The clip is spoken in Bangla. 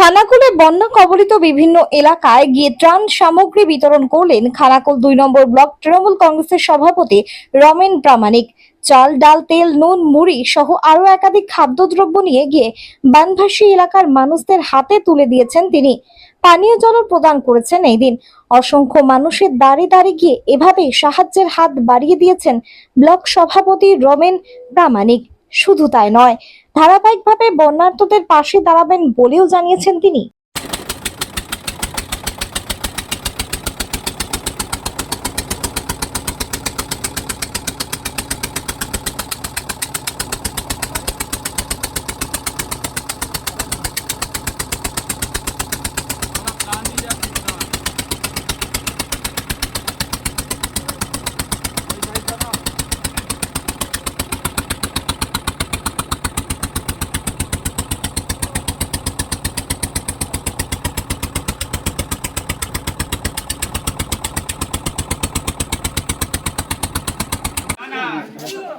খানাকুলে বন্যা কবলিত বিভিন্ন এলাকায় গিয়ে ত্রাণ সামগ্রী বিতরণ করলেন খানাকুল দুই নম্বর ব্লক তৃণমূল কংগ্রেসের সভাপতি রমেন প্রামাণিক। চাল, ডাল, তেল, নুন, মুড়ি সহ আরও একাধিক খাদ্যদ্রব্য নিয়ে গিয়ে বানভাসী এলাকার মানুষদের হাতে তুলে দিয়েছেন তিনি। পানীয় জলও প্রদান করেছেন এই দিন। অসংখ্য মানুষের দাঁড়ে দাঁড়ে গিয়ে এভাবে সাহায্যের হাত বাড়িয়ে দিয়েছেন ব্লক সভাপতি রমেন প্রামাণিক। শুধু তাই নয় ধারাবাহিকভাবে বন্যার্থদের পাশে দাঁড়াবেন বলেও জানিয়েছেন তিনি।